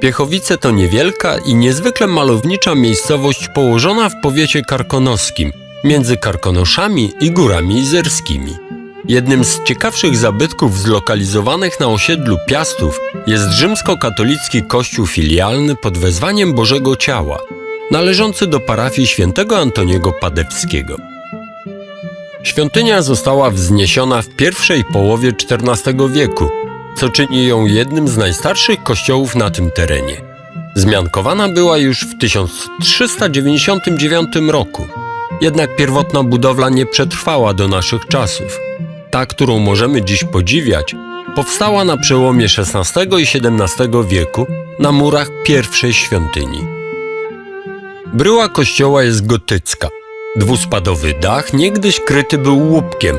Piechowice to niewielka i niezwykle malownicza miejscowość położona w powiecie karkonoskim, między Karkonoszami i Górami Izerskimi. Jednym z ciekawszych zabytków zlokalizowanych na osiedlu Piastów jest rzymskokatolicki kościół filialny pod wezwaniem Bożego Ciała, należący do parafii świętego Antoniego Padewskiego. Świątynia została wzniesiona w pierwszej połowie XIV wieku, co czyni ją jednym z najstarszych kościołów na tym terenie. Zmiankowana była już w 1399 roku, jednak pierwotna budowla nie przetrwała do naszych czasów. Ta, którą możemy dziś podziwiać, powstała na przełomie XVI i XVII wieku na murach pierwszej świątyni. Bryła kościoła jest gotycka. Dwuspadowy dach niegdyś kryty był łupkiem.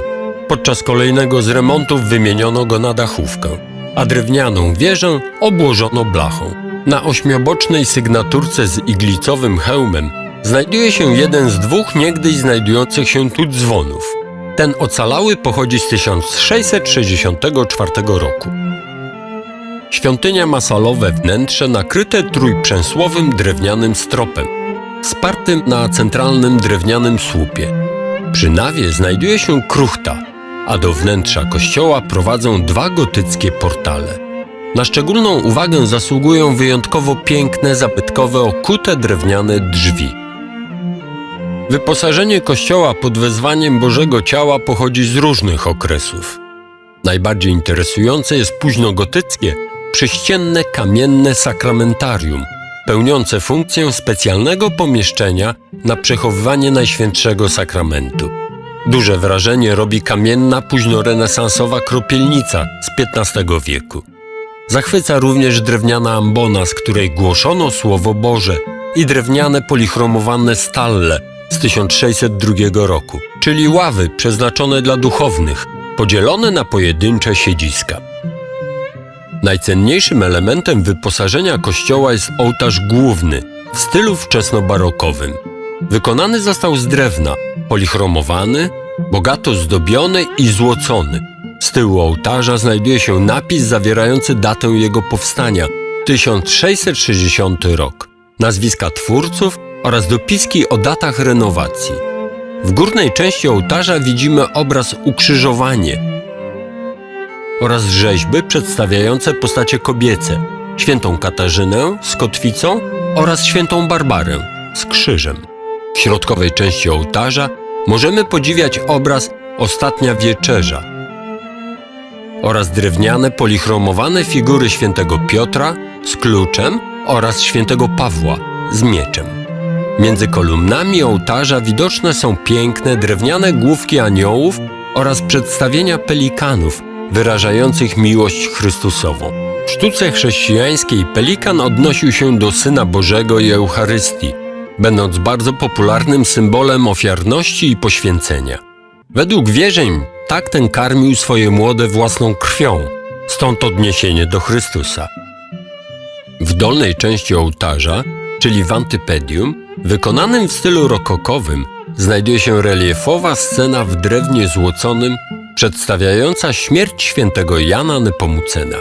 Podczas kolejnego z remontów wymieniono go na dachówkę, a drewnianą wieżę obłożono blachą. Na ośmiobocznej sygnaturce z iglicowym hełmem znajduje się jeden z dwóch niegdyś znajdujących się tu dzwonów. Ten ocalały pochodzi z 1664 roku. Świątynia ma salowe wnętrze nakryte trójprzęsłowym drewnianym stropem, wspartym na centralnym drewnianym słupie. Przy nawie znajduje się kruchta, a do wnętrza kościoła prowadzą dwa gotyckie portale. Na szczególną uwagę zasługują wyjątkowo piękne, zabytkowe, okute drewniane drzwi. Wyposażenie kościoła pod wezwaniem Bożego Ciała pochodzi z różnych okresów. Najbardziej interesujące jest późnogotyckie, prześcienne kamienne sakramentarium, pełniące funkcję specjalnego pomieszczenia na przechowywanie Najświętszego Sakramentu. Duże wrażenie robi kamienna późnorenesansowa kropielnica z XV wieku. Zachwyca również drewniana ambona, z której głoszono Słowo Boże i drewniane polichromowane stalle z 1602 roku, czyli ławy przeznaczone dla duchownych, podzielone na pojedyncze siedziska. Najcenniejszym elementem wyposażenia kościoła jest ołtarz główny w stylu wczesnobarokowym. Wykonany został z drewna, polichromowany, bogato zdobiony i złocony. Z tyłu ołtarza znajduje się napis zawierający datę jego powstania 1660 rok, nazwiska twórców oraz dopiski o datach renowacji. W górnej części ołtarza widzimy obraz ukrzyżowanie oraz rzeźby przedstawiające postacie kobiece, świętą Katarzynę z kotwicą oraz świętą Barbarę z krzyżem. W środkowej części ołtarza możemy podziwiać obraz Ostatnia Wieczerza oraz drewniane polichromowane figury świętego Piotra z kluczem oraz świętego Pawła z mieczem. Między kolumnami ołtarza widoczne są piękne drewniane główki aniołów oraz przedstawienia pelikanów wyrażających miłość Chrystusową. W sztuce chrześcijańskiej pelikan odnosił się do Syna Bożego i Eucharystii, będąc bardzo popularnym symbolem ofiarności i poświęcenia. Według wierzeń tak ten karmił swoje młode własną krwią, stąd odniesienie do Chrystusa. W dolnej części ołtarza, czyli w antypedium, wykonanym w stylu rokokowym, znajduje się reliefowa scena w drewnie złoconym, przedstawiająca śmierć świętego Jana Nepomucena.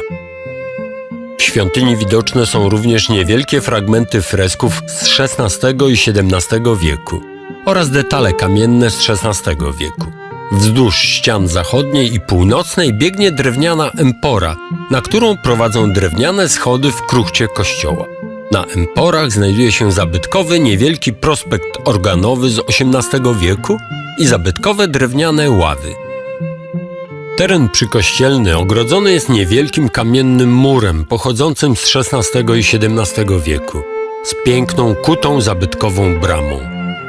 W świątyni widoczne są również niewielkie fragmenty fresków z XVI i XVII wieku oraz detale kamienne z XVI wieku. Wzdłuż ścian zachodniej i północnej biegnie drewniana empora, na którą prowadzą drewniane schody w kruchcie kościoła. Na emporach znajduje się zabytkowy niewielki prospekt organowy z XVIII wieku i zabytkowe drewniane ławy. Teren przykościelny ogrodzony jest niewielkim kamiennym murem pochodzącym z XVI i XVII wieku, z piękną kutą zabytkową bramą.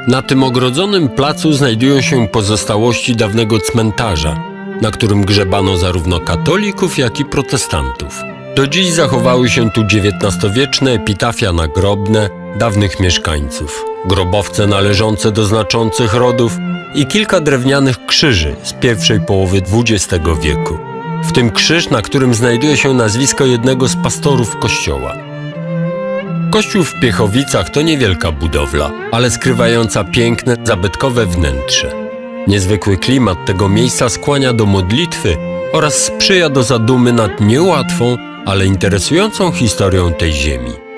Na tym ogrodzonym placu znajdują się pozostałości dawnego cmentarza, na którym grzebano zarówno katolików, jak i protestantów. Do dziś zachowały się tu XIX-wieczne epitafia nagrobne dawnych mieszkańców, grobowce należące do znaczących rodów i kilka drewnianych krzyży z pierwszej połowy XX wieku, w tym krzyż, na którym znajduje się nazwisko jednego z pastorów kościoła. Kościół w Piechowicach to niewielka budowla, ale skrywająca piękne, zabytkowe wnętrze. Niezwykły klimat tego miejsca skłania do modlitwy oraz sprzyja do zadumy nad niełatwą, ale interesującą historią tej ziemi.